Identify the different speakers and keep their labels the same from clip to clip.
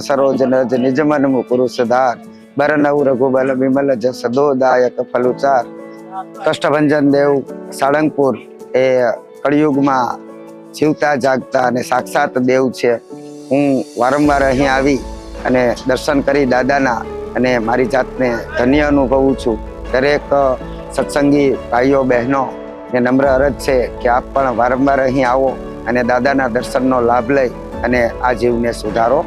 Speaker 1: સરોજ રજ નિજ મન મુકુરુ સુધાર. બરનવ રઘુબલ વિમલ જસ દાયક ફલુચાર. કષ્ટભંજન દેવ સાળંગપુર એ કળિયુગમાં જીવતા જાગતા અને સાક્ષાત દેવ છે. હું વારંવાર અહીં આવી અને દર્શન કરી દાદાના અને મારી જાતને ધન્ય અનુભવું છું. દરેક સત્સંગી ભાઈઓ, બહેનો ને નમ્ર અરજ છે કે આપ પણ વારંવાર અહીં આવો અને દાદાના દર્શનનો લાભ લઈ અને આ જીવને સુધારો.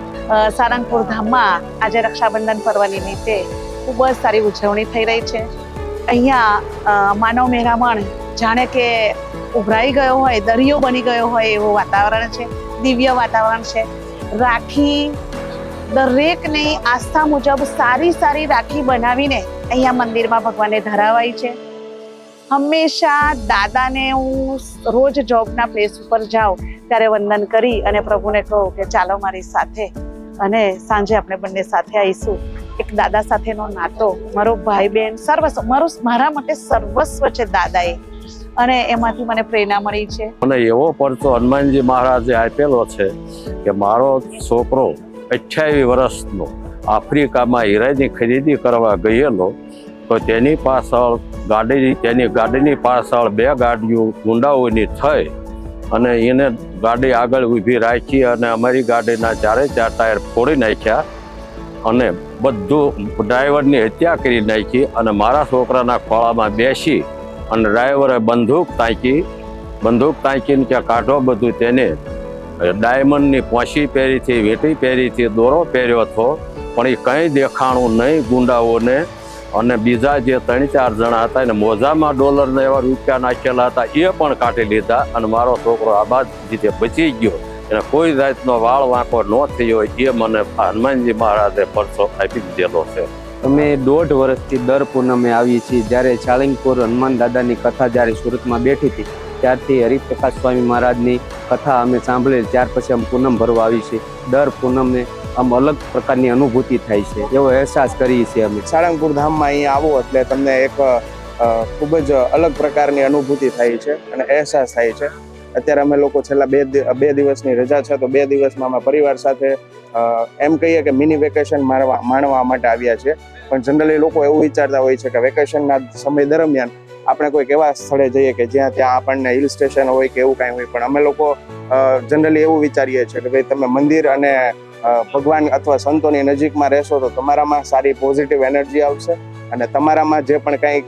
Speaker 2: સારંગપુર ધામમાં આજે રક્ષાબંધન પર્વ નિમિત્તે ખૂબ જ સારી ઉજવણી થઈ રહી છે. અહીંયા માનવ મહેરામણ જાણે કે ઉભરાઈ ગયો હોય, દરિયો બની ગયો હોય એવું વાતાવરણ છે, દિવ્ય વાતાવરણ છે. રાખી દરેકની આસ્થા મુજબ સારી સારી રાખી બનાવીને અહીંયા મંદિરમાં ભગવાનને ધરાવાય છે. હંમેશા દાદાને હું રોજ જોબના પ્લેસ ઉપર જાઉં ત્યારે વંદન કરી અને પ્રભુને કહું કે ચાલો મારી સાથે અને સાંજે આપણે બંને સાથે આવીશું. એક દાદા સાથેનો નાતો, મારો ભાઈ બહેન સર્વસ્વ, મારું, મારા માટે સર્વસ્વ છે દાદાએ. અને એમાંથી મને પ્રેરણા મળી છે.
Speaker 3: મને એવો પરચો હનુમાનજી મહારાજે આપેલો છે કે મારો છોકરો અઠ્યાવીસ વર્ષનો આફ્રિકામાં હીરાની ખરીદી કરવા ગયેલો, તો તેની પાછળ ગાડી તેની ગાડીની પાછળ બે ગાડીઓ, ગુંડાઓની થઈ. અને એને ગાડી આગળ ઊભી રાખી અને અમારી ગાડીના ચારે ચાર ટાયર ફોડી નાખ્યા અને બધું ડ્રાઈવરની હત્યા કરી નાખી અને મારા છોકરાના ખોળામાં બેસી અને ડ્રાઈવરે બંદૂક તાંકી બંદૂક તાંકીને કે કાઢો બધું તેને ડાયમંડની પોંછી પહેરીથી, વેટી પહેરીથી, દોરો પહેર્યો હતો, પણ એ કંઈ દેખાણું નહીં, ગુંડાઓને અને બીજા જે ત્રણ ચાર જણા હતા એને મોજામાં ડોલરને એવા રૂપિયા નાખેલા હતા, એ પણ કાઢી લીધા અને મારો છોકરો આબાદ રીતે બચી ગયો. એને કોઈ જાતનો વાળ વાંકો ન થયો, એ મને હનુમાનજી મહારાજે પરસો આપી દીધેલો છે.
Speaker 4: અમે દોઢ વર્ષથી દર પૂનમે આવીએ છીએ. જ્યારે ચાલિંગપુર હનુમાન દાદાની કથા જ્યારે સુરતમાં બેઠી હતી, ત્યારથી હરિપ્રકાશ સ્વામી મહારાજની કથા અમે સાંભળેલી. ત્યાર પછી અમે પૂનમ ભરવા આવી છીએ. દર પૂનમને આમ અલગ પ્રકારની અનુભૂતિ થાય છે, એવો અહેસાસ કરીએ છીએ અમે.
Speaker 5: સાળંગપુર ધામમાં અહીંયા આવો એટલે તમને એક ખૂબ જ અલગ પ્રકારની અનુભૂતિ થાય છે અને અહેસાસ થાય છે. અત્યારે અમે લોકો છેલ્લા બે બે દિવસની રજા છે, તો બે દિવસમાં અમે પરિવાર સાથે એમ કહીએ કે મિની વેકેશન મારવા, માણવા માટે આવ્યા છે પણ જનરલી લોકો એવું વિચારતા હોય છે કે વેકેશનના સમય દરમિયાન આપણે કોઈક એવા સ્થળે જઈએ કે જ્યાં ત્યાં આપણને હિલ સ્ટેશન હોય કે એવું કાંઈ હોય. પણ અમે લોકો જનરલી એવું વિચારીએ છીએ કે ભાઈ તમે મંદિર અને ભગવાન અથવા સંતોની નજીકમાં રહેશો તો તમારામાં સારી પોઝિટિવ એનર્જી આવશે અને તમારામાં જે પણ કંઈક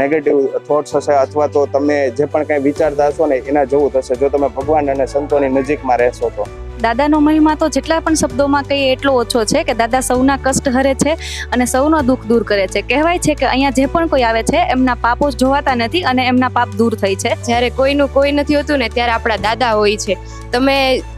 Speaker 5: નેગેટિવ થોટ્સ હશે અથવા તો તમે જે પણ કંઈ વિચારતા હશો ને એના જેવું થશે. જો તમે ભગવાન અને સંતોની નજીકમાં રહેશો તો.
Speaker 6: દાદાનો મહિમા તો જેટલા પણ શબ્દોમાં કહીએ એટલો ઓછો છે કે દાદા સૌના કષ્ટ હરે છે અને સૌનો દુઃખ દૂર કરે છે. કહેવાય છે કે અહીંયા જે પણ કોઈ આવે છે એમના પાપો જોવાતા નથી અને એમના પાપ દૂર થઈ છે.
Speaker 7: જ્યારે કોઈનું કોઈ નથી હોતું ને ત્યારે આપણા દાદા હોય છે. તમે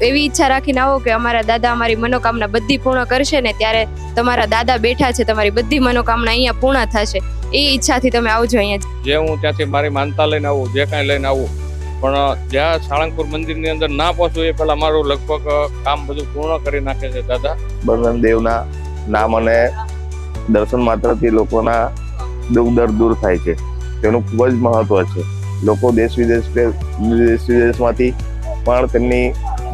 Speaker 7: એવી ઈચ્છા રાખીને આવો કે અમારા દાદા અમારી મનોકામના બધી પૂર્ણ કરશે ને ત્યારે તમારા દાદા બેઠા છે તમારી બધી મનોકામના અહીંયા પૂર્ણ થશે. એ ઈચ્છાથી તમે આવજો અહીંયા.
Speaker 8: જે હું ત્યાંથી મારી માનતા લઈને આવું જે કાંઈ લઈને આવું પણ જ્યાં સાળંગપુર મંદિરની અંદર ના પહોંચો એ પહેલા મારું લગભગ કામ બધું પૂર્ણ કરી નાખે છે દાદા.
Speaker 9: બલરામ દેવના નામ અને દર્શન માત્રથી લોકોના દુઃખ દર્દ દૂર થાય છે. તેનું ખૂબ જ મહત્વ છે. લોકો દેશ વિદેશ દેશ વિદેશમાંથી પણ તેમની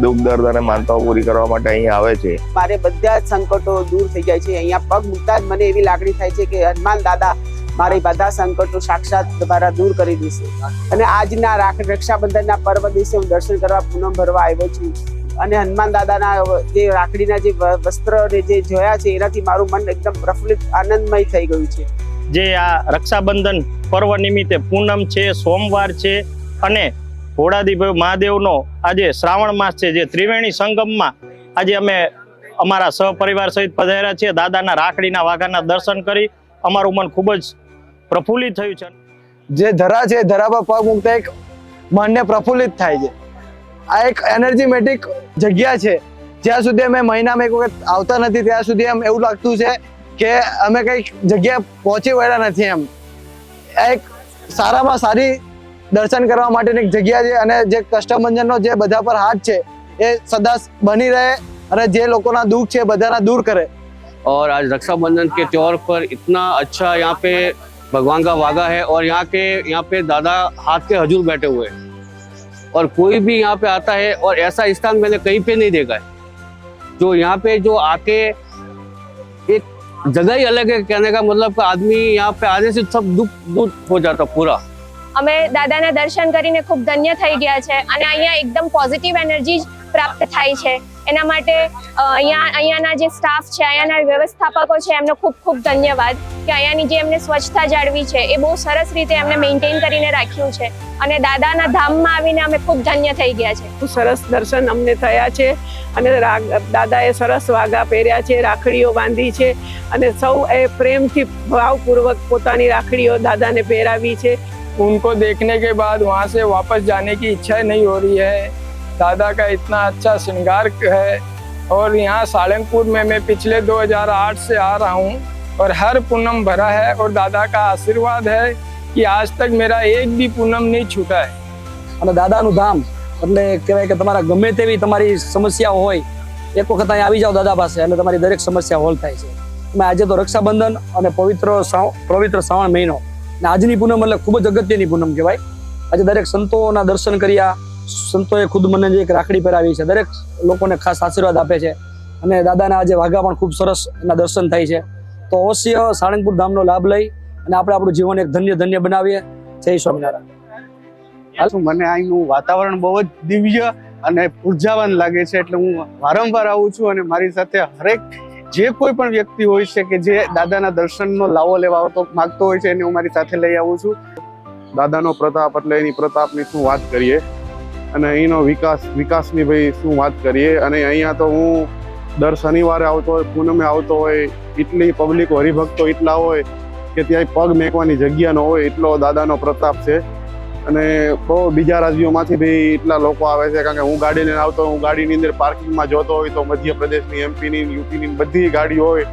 Speaker 9: દુઃખ દર્દ અને માનતાઓ પૂરી કરવા માટે અહીં આવે છે.
Speaker 10: મારે બધા જ સંકટો દૂર થઈ જાય છે. અહીંયા પગ મૂકતા જ મને એવી લાગણી થાય છે કે હનુમાન દાદા મારી બધા સંકટો સાક્ષાત દ્વારા દૂર કરી દેશે અને આજના રાખ, રક્ષાબંધનના પર્વ દિવસે હું દર્શન કરવા પૂનમ ભરવા આવ્યો છું. અને હનુમાન દાદાના જે રાખડીના જે વ- વસ્ત્ર ને જે જોયા છે, એનાથી મારું મન એકદમ પ્રફુલ્લિત, આનંદમય થઈ ગયું છે.
Speaker 11: જે આ રક્ષાબંધન પર્વ નિમિત્તે પૂનમ છે, સોમવાર છે અને ભોળાદીપ મહાદેવનો આજે શ્રાવણ માસ છે, જે ત્રિવેણી સંગમમાં આજે અમે અમારા સહપરિવાર સહિત પધાર્યા છીએ. દાદાના રાખડીના વાઘાના દર્શન કરી અમારું મન ખૂબ જ પ્રફુલ્લિત થયું છે
Speaker 5: જે ધરા છે ધરા પર પગ મૂકતા એક મનને પ્રફુલ્લિત થાય છે આ એક એનર્જીમેટિક જગ્યા છે જ્યાં સુધી અમે મહિનામાં એક વખત આવતા નથી ત્યાં સુધી એમ એવું લાગતું છે કે અમે કંઈક જગ્યા પહોંચી વળ્યા નથી એમ આ એક સારામાં સારી દર્શન કરવા માટેની એક જગ્યા છે અને જે કષ્ટભંજનનો જે બધા પર હાથ છે એ સદા બની રહે અને જે લોકોના દુઃખ છે બધાના દૂર કરે
Speaker 4: और आज रक्षाबंधन के त्योहार पर इतना अच्छा यहाँ पे भगवान का वागा है और यहाँ के यहाँ पे दादा हाथ के हजूर बैठे हुए हैं और कोई भी यहाँ पे आता है और ऐसा स्थान मैंने कहीं पे नहीं देखा है जो यहाँ पे जो आके एक जगह ही अलग है कहने का मतलब कि आदमी यहाँ पे आने से सब दुख दूर हो जाता पूरा
Speaker 7: અમે દાદાના દર્શન કરીને ખૂબ ધન્ય થઈ ગયા છે અને અહીંયા એકદમ પોઝિટિવ એનર્જી જ પ્રાપ્ત થાય છે એના માટે અ, અહીંયા અહીંયાના જે સ્ટાફ છે અહીંયાના વ્યવસ્થાપકો છે એમનો ખૂબ ખૂબ ધન્યવાદ કે અહીંયાની જે એમને સ્વચ્છતા જાળવી છે એ બહુ સરસ રીતે એમને મેન્ટેન કરીને રાખ્યું છે અને દાદાના ધામમાં આવીને અમે ખૂબ ધન્ય થઈ ગયા છે
Speaker 12: ખૂબ સરસ દર્શન અમને થયા છે અને રા- દાદાએ સરસ વાઘા પહેર્યા છે રાખડીઓ બાંધી છે અને સૌ એ પ્રેમથી ભાવપૂર્વક પોતાની રાખડીઓ દાદાને પહેરાવી છે
Speaker 13: उनको देखने के बाद वहाँ से वापस जाने की इच्छा नहीं हो रही है दादा का इतना अच्छा श्रृंगार है और यहाँ सालंगपुर में मैं पिछले 2008 से आ रहा हूँ और हर पूनम भरा है और दादा का आशीर्वाद है कि आज तक मेरा एक भी पूनम नहीं छूटा है
Speaker 14: અને દાદાનું ધામ એટલે કહેવાય કે તમારા ગમે તેવી તમારી સમસ્યાઓ હોય એક વખત અહીંયા આવી જાઓ દાદા પાસે એટલે તમારી દરેક સમસ્યા હોલ થાય છે તમે આજે તો રક્ષાબંધન અને પવિત્ર શ્રાવ- પવિત્ર શ્રાવણ મહિનો ને આજની પૂનમ એટલે ખૂબ જ અગત્યની પૂનમ કહેવાય આજે દરેક સંતોના દર્શન કર્યા સંતોએ ખુદ મને જે એક રાખડી પહેરાવી છે દરેક લોકોને ખાસ આશીર્વાદ આપે છે અને દાદાના આજે વાઘા પણ ખૂબ સરસ એના દર્શન થાય છે તો અવશ્ય સાળંગપુર ધામનો લાભ લઈ અને આપણે આપણું જીવન એક ધન્ય ધન્ય બનાવીએ. જય સ્વામિનારાયણ.
Speaker 15: મને અહીંનું વાતાવરણ બહુ જ દિવ્ય અને ઉર્જાવાન લાગે છે એટલે હું વારંવાર આવું છું અને મારી સાથે હરેક જે કોઈ પણ વ્યક્તિ હોય છે કે જે દાદાના દર્શનનો લાવો લેવા આવતો માગતો હોય છે એને હું મારી સાથે લઈ આવું છું. દાદાનો પ્રતાપ એટલે એની પ્રતાપની શું વાત કરીએ અને અહીંનો વિકાસ, વિકાસની ભાઈ શું વાત કરીએ અને અહીંયા તો હું દર શનિવારે આવતો હોય, પૂનમે આવતો હોય એટલી પબ્લિક હરિભક્તો એટલા હોય કે ત્યાં પગ મેકવાની જગ્યા ન હોય, એટલો દાદાનો પ્રતાપ છે. અને બહુ બીજા રાજ્યોમાંથી બી એટલા લોકો આવે છે, કારણ કે હું ગાડી લઈને આવતો, હું ગાડીની અંદર પાર્કિંગમાં જોતો હોય તો મધ્યપ્રદેશની એમપીની યુપીની બધી ગાડીઓ હોય.